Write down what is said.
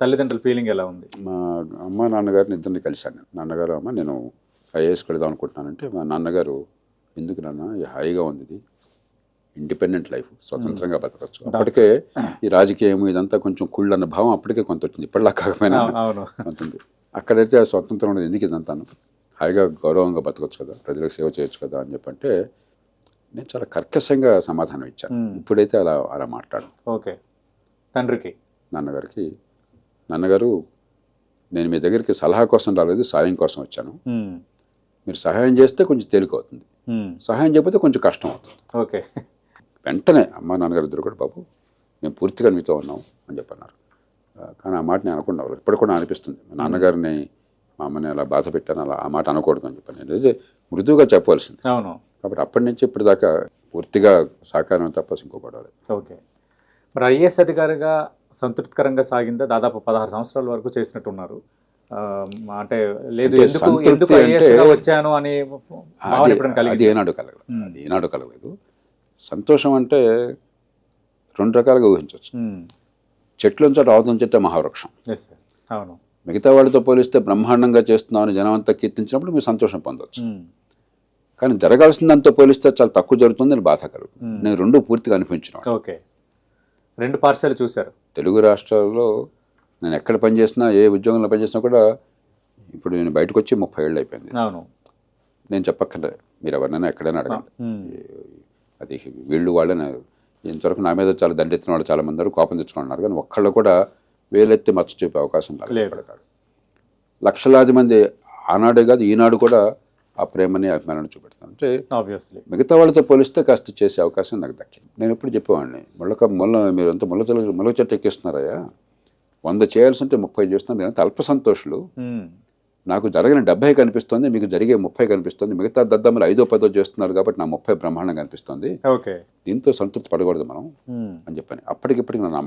తల్లిదండ్రుల ఫీలింగ్ ఎలా ఉంది? మా అమ్మ నాన్నగారిని ఇద్దరిని కలిశాను నేను. నాన్నగారు అమ్మ నేను ఐఏఎస్కి వెళదాం అనుకుంటున్నానంటే మా నాన్నగారు ఎందుకు నాన్న హాయిగా ఉంది ఇది. ఇండిపెండెంట్ లైఫ్ స్వతంత్రంగా బతకచ్చు. అప్పటికే ఈ రాజకీయం ఇదంతా కొంచెం కుళ్ళు అన్న భావం అప్పటికే కొంత వచ్చింది. ఇప్పటిలా కాకపోయినా ఉంది. అక్కడైతే ఆ స్వతంత్రం ఉండదు ఎందుకు ఇదంతాను? హాయిగా గౌరవంగా బతకచ్చు కదా ప్రజలకు సేవ చేయొచ్చు కదా అని చెప్పంటే నేను చాలా కర్కశంగా సమాధానం ఇచ్చాను. ఇప్పుడైతే అలా అలా మాట్లాడు ఓకే. తండ్రికి? నాన్నగారికి నాన్నగారు నేను మీ దగ్గరికి సలహా కోసం రాలేదు సాయం కోసం వచ్చాను. మీరు సహాయం చేస్తే కొంచెం తేలిక అవుతుంది. సహాయం చేయకపోతే కొంచెం కష్టం అవుతుంది. ఓకే. వెంటనే అమ్మ నాన్నగారు ఇద్దరు కూడా బాబు మేము పూర్తిగా మీతో ఉన్నాం అని చెప్పన్నారు. కానీ ఆ మాట నేను అనకుండా ఇప్పుడు కూడా అనిపిస్తుంది. మా నాన్నగారిని మా అమ్మని అలా బాధ పెట్టాను అలా ఆ మాట అనకూడదు అని చెప్పాను. నేను అయితే మృదువుగా చెప్పవలసింది. అవును. కాబట్టి అప్పటి నుంచి ఇప్పటిదాకా పూర్తిగా సహకారం తప్ప ఇంకో గొడవ లేదు. ఓకే. మరి ఐఏఎస్ అధికారిగా సంతృప్తికరంగా సాగిందా? దాదాపు పదహారు సంవత్సరాల వరకు చేసినట్టున్నారు. ఆ, అంటే లేదు ఎందుకు వచ్చాను అని అది ఏనాడు కలగదు అది ఏనాడు కలగలేదు. సంతోషం అంటే రెండు రకాలుగా ఊహించవచ్చు. చెట్లుంచో రావతం చెట్టే మహావృక్షం. అవును. మిగతా వాళ్ళతో పోలిస్తే బ్రహ్మాండంగా చేస్తున్నామని జనం అంతా కీర్తించినప్పుడు మీరు సంతోషం పొందవచ్చు కానీ జరగాల్సిందంతా పోలిస్తే చాలా తక్కువ జరుగుతుంది అని బాధ Hmm. నేను రెండు పూర్తిగా అనిపించిన ఓకే. రెండు పార్సల్ చూశారు. తెలుగు రాష్ట్రాల్లో నేను ఎక్కడ పనిచేసినా ఏ ఉద్యోగంలో పనిచేసినా కూడా ఇప్పుడు నేను బయటకు వచ్చి ముప్పై ఏళ్ళు అయిపోయింది. అవును. నేను చెప్పక్కర్లేదు మీరు ఎవరినైనా ఎక్కడైనా అడగండి. అది వీళ్ళు వాళ్ళని ఇంతవరకు నా మీద చాలా దండెత్తిన వాళ్ళు చాలా మంది కోపం తెచ్చుకున్నారు కానీ ఒక్కళ్ళు కూడా వేలెత్తి మచ్చ చూపే అవకాశం లేదు. లక్షలాది మంది ఆనాడే కాదు ఈనాడు కూడా ఆ ప్రేమని అభిమానాన్ని చూపెడతాను అంటే మిగతా వాళ్ళతో పోలిస్తే కాస్త చేసే అవకాశం నాకు దక్కింది. నేను ఎప్పుడు చెప్పేవాడిని ముళ్ళక ముళ్ళ మీరు అంతా ముళ్ళ చెట్టు ముళ్ళ చెట్టు ఎక్కిస్తున్నారయ్యా. వంద చేయాల్సి ఉంటే ముప్పై చేస్తున్నాను నేను అల్ప సంతోషులు. నాకు జరిగిన డెబ్బై కనిపిస్తుంది మీకు జరిగే ముప్పై కనిపిస్తుంది. మిగతా దద్దమ్మలు ఐదో పదో చేస్తున్నారు కాబట్టి నా ముప్పై బ్రహ్మాండంగా కనిపిస్తుంది. ఓకే దీంతో సంతృప్తి పడకూడదు మనం ఉమ్. అని చెప్పాను. అప్పటికిప్పటికి నా